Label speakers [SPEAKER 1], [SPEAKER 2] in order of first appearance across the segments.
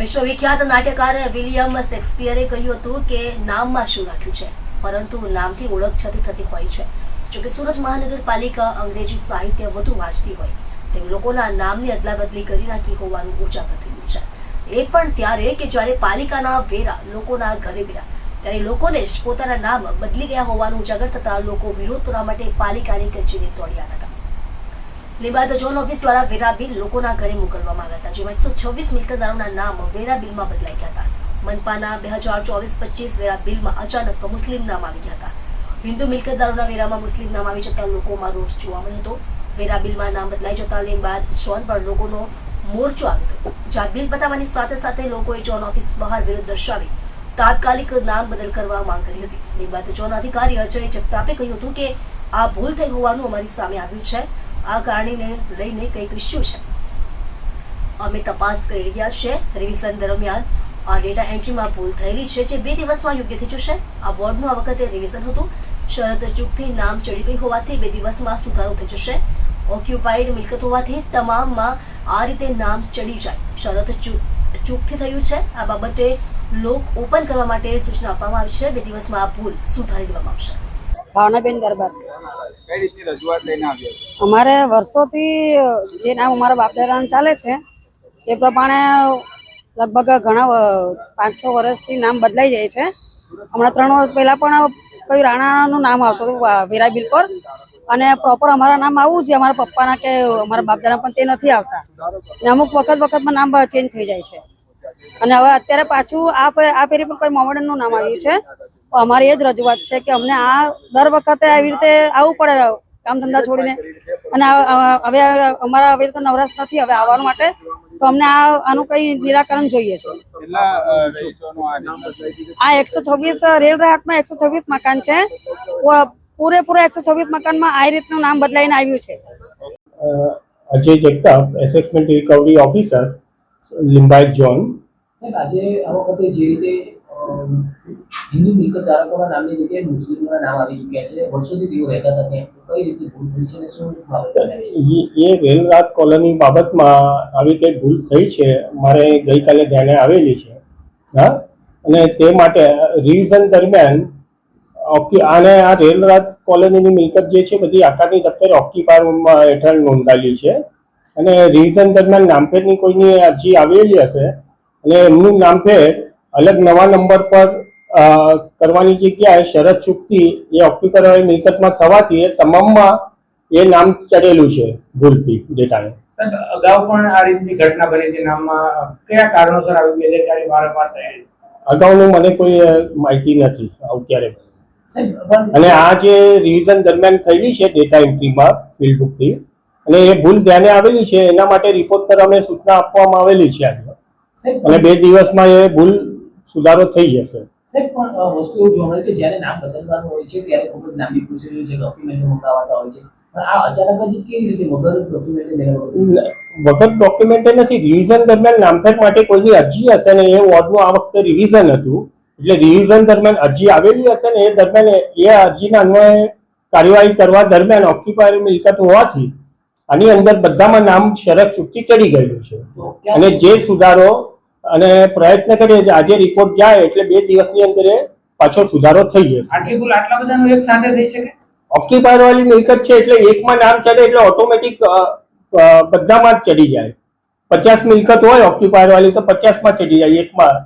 [SPEAKER 1] વિશ્વવિખ્યાત નાટ્યકાર William શેક્સપિયરે કહ્યું હતું કે નામમાં શું રાખ્યું છે? પરંતુ નામથી ઓળખ છતી થતી હોય છે. જોકે સુરત મહાનગરપાલિકા અંગ્રેજી સાહિત્ય વધુ વાંચતી હોય, તેમ લોકોના નામની અદલાબદલી કરી નાખી હોવાનું ઉજાગર થયું છે. એ પણ ત્યારે કે જ્યારે પાલિકાના વેરા લોકોના ઘરે ગયા ત્યારે લોકોને જ પોતાના નામ બદલી ગયા હોવાનું ઉજાગર થતા લોકો વિરોધ કરવા માટે પાલિકાની કચેરી તોડ્યા હતા. લીબાદ ઝોન ઓફિસ દ્વારા વેરા બિલ લોકોના ઘરે મોકલવામાં આવ્યા હતા, જેમાં એકસો છવ્વીસ મિલકતદારોના નામ વેરા બિલમાં બદલાઈ ગયા હતા. મનપાના બે હજાર ચોવીસ પચીસ વેરા બિલમાં અચાનક મુસ્લિમ નામ આવી ગયા હતા. હિન્દુ મિલકતદારોના વેરામાં મુસ્લિમ નામ આવી જતા લોકોમાં રોષ જોવા મળ્યો હતો. વેરા બિલમાં નામ બદલાઈ જતા લીબાદ ઝોન પર લોકોનો મોરચો આવ્યો હતો, જ્યાં બિલ બતાવવાની સાથે સાથે લોકોએ ઝોન ઓફિસ બહાર વિરોધ દર્શાવી તાત્કાલિક નામ બદલ કરવા માંગ કરી હતી. લીબાદ ઝોન અધિકારી અજય જગતાપે કહ્યું હતું કે, આ ભૂલ થઈ હોવાનું અમારી સામે આવ્યું છે. આ કારણને લઈને કંઈક ઇસ્યુ છે. અમે તપાસ કરી રહ્યા છે રિવિઝન દરમિયાન. આ ડેટા એન્ટ્રીમાં ભૂલ થયેલી છે જે બે દિવસમાં યોગ્ય થઈ જશે. આ બોર્ડનું આ વખતે રિવિઝન હતું. શરત ચૂકથી નામ ચડી ગઈ હોવાથી બે દિવસમાં સુધારો થઈ જશે. ઓક્યુપાઈડ મિલકત હોવાથી તમામમાં આ રીતે નામ ચડી જાય. શરત ચૂક, ચૂકથી થયું છે. આ બાબતે લોક ઓપન કરવા માટે સૂચના આપવામાં આવી છે. બે દિવસમાં આ ભૂલ સુધારી દેવામાં આવશે.
[SPEAKER 2] ભાવનાબેન દરબાર. અમારે વર્ષોથી જે નામ અમારા બાપદાદાનું ચાલે છે, એ પ્રમાણે લગભગ ઘણા પાંચ છ વર્ષથી નામ બદલાઈ જાય છે. હમણાં ત્રણ વર્ષ પહેલાં પણ કોઈ રાણાનું નામ આવતું હતું વેરા બિલ પર. અને પ્રોપર અમારા નામ આવવું છે અમારા પપ્પાના કે અમારા બાપદાના પણ તે નથી આવતા. અને અમુક વખત વખતમાં નામ ચેન્જ થઈ જાય છે. અને હવે અત્યારે પાછું આ આ ફેરી પણ કોઈ મોમેડનનું નામ આવ્યું છે. અમારી એ જ રજૂઆત છે કે અમને આ દર વખતે આવી રીતે આવવું પડે કામ ધંધા છોડીને. અને હવે અમારા આવી રીતે નવરાશ નથી હવે આવવાનું માટે. તો અમને આ આનું કઈ નિરાકરણ જોઈએ છે.
[SPEAKER 3] આ
[SPEAKER 2] એકસો છવ્વીસ રેલ રાહતમાં એકસો છવ્વીસ મકાન છે. પૂરેપૂરા એકસો છવ્વીસ મકાનમાં આ રીતનું નામ બદલાઈને આવ્યું છે.
[SPEAKER 4] Ajay Jagtap assessment recovery officer Limbayat
[SPEAKER 5] zone. આજે આ વખતે જે રીતે હિન્દુ મિલકત ધારકોના નામની જગ્યાએ મુસ્લિમોના નામ આવી ચૂક્યા છે. વર્ષોથી તેઓ રહેતા હતા ત્યાં. કઈ રીતે ભૂલ અને
[SPEAKER 4] કોલોની બાબતમાં આવી કંઈ ભૂલ થઈ છે. મારે ગઈકાલે ધ્યાને આવેલી છે. હા? અને તે માટે રિવિઝન દરમિયાન ઓકી આને આ રેલ રાત કોલોનીની મિલકત જે છે બધી આકારની દફતરે ઓક્યુપાયરમાં હેઠળ નોંધાયેલી છે. અને રિવિઝન દરમિયાન નામફેરની કોઈની અરજી આવેલી હશે અને એમનું નામફેર અલગ નવા નંબર પર કરવાની જગ્યાએ શરત ચૂકતી એ ઓક્યુપાયર મિલકતમાં થવાથી એ તમામમાં એ નામ ચડેલું છે ભૂલથી ડેટાને.
[SPEAKER 6] અગાઉ પણ આ રીતની ઘટના બની હતી નામમાં કયા કારણોસર આવી બેદરકારી વારંવાર થઈ
[SPEAKER 4] અગાઉનું મને કોઈ માહિતી નથી આવું ક્યારે અને આ જે રિવિઝન દરમિયાન થયેલી છે ડેટા એન્ટ્રીમાં ફિલ્ડ બુકથી અને એ ભૂલ ધ્યાને આવેલી છે એના માટે રિપોર્ટ કરવાની સૂચના આપવામાં આવેલી છે આજે. અને બે દિવસમાં એ ભૂલ સુધારો થઈ જશે.
[SPEAKER 5] સાહેબ પણ વસ્તુ એવું જોવા મળે કે જ્યારે નામ બદલવાનું હોય છે ત્યારે ખૂબ જ લાંબી પ્રોસિજર છે ડોક્યુમેન્ટ મંગાવાતા હોય છે. પણ આ અચાનક જ કેવી રીતે વગર ડોક્યુમેન્ટ
[SPEAKER 4] નથી રિવિઝન દરમિયાન નામફેર માટે કોઈની અરજી હશે ને એ વોર્ડનું આ વખતે રિવિઝન હતું. એટલે રિવિઝન દરમિયાન અરજી આવેલી હશે ને એ દરમિયાન એ- એ અરજીના અન્વયે કાર્યવાહી કરવા દરમિયાન ઓક્યુપાયર મિલકત હોવાથી આની અંદર બધામાં નામ શરત ચૂકતી ચડી ગયેલું છે. અને જે સુધારો અને પ્રયત્ન કરીએ છીએ. આજે રિપોર્ટ જાય એટલે બે દિવસની અંદર પાછો સુધારો થઈ જશે. ઓક્યુપાયર વાળી મિલકત છે એટલે એકમાં નામ ચડે એટલે ઓટોમેટિક બધામાં જ ચડી જાય. પચાસ મિલકત હોય ઓક્યુપાયર વાળી તો પચાસમાં ચડી જાય એકમાં.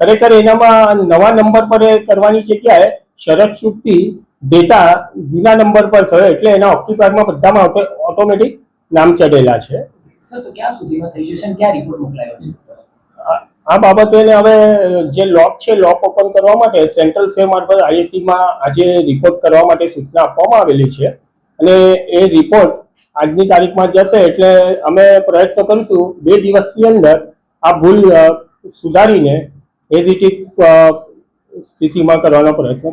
[SPEAKER 4] ખરેખર એનામાં નવા નંબર પર કરવાની જગ્યાએ શરત ચૂકતી ડેટા જૂના નંબર પર થયો એટલે એના ઓક્યુપાયરમાં બધામાં ઓટોમેટિક નામ ચડેલા છે.
[SPEAKER 5] સર તો ક્યાં સુધીમાં થઈ જશે ક્યાં રિપોર્ટ મોકલાયો છે?
[SPEAKER 4] આ- બાબતેને બાબતે હવે જે લોક છે, લોક ઓપન કરવા માટે સેન્ટ્રલ સેલ મારફત આઈએસટીમાં આજે રિપોર્ટ કરવા માટે સૂચના આપવામાં આવેલી છે. અને એ રિપોર્ટ આજની તારીખમાં જશે એટલે અમે પ્રયત્ન કરીશું બે દિવસની અંદર આ ભૂલ સુધારીને એ રીતે સ્થિતિમાં કરવાનો પ્રયત્ન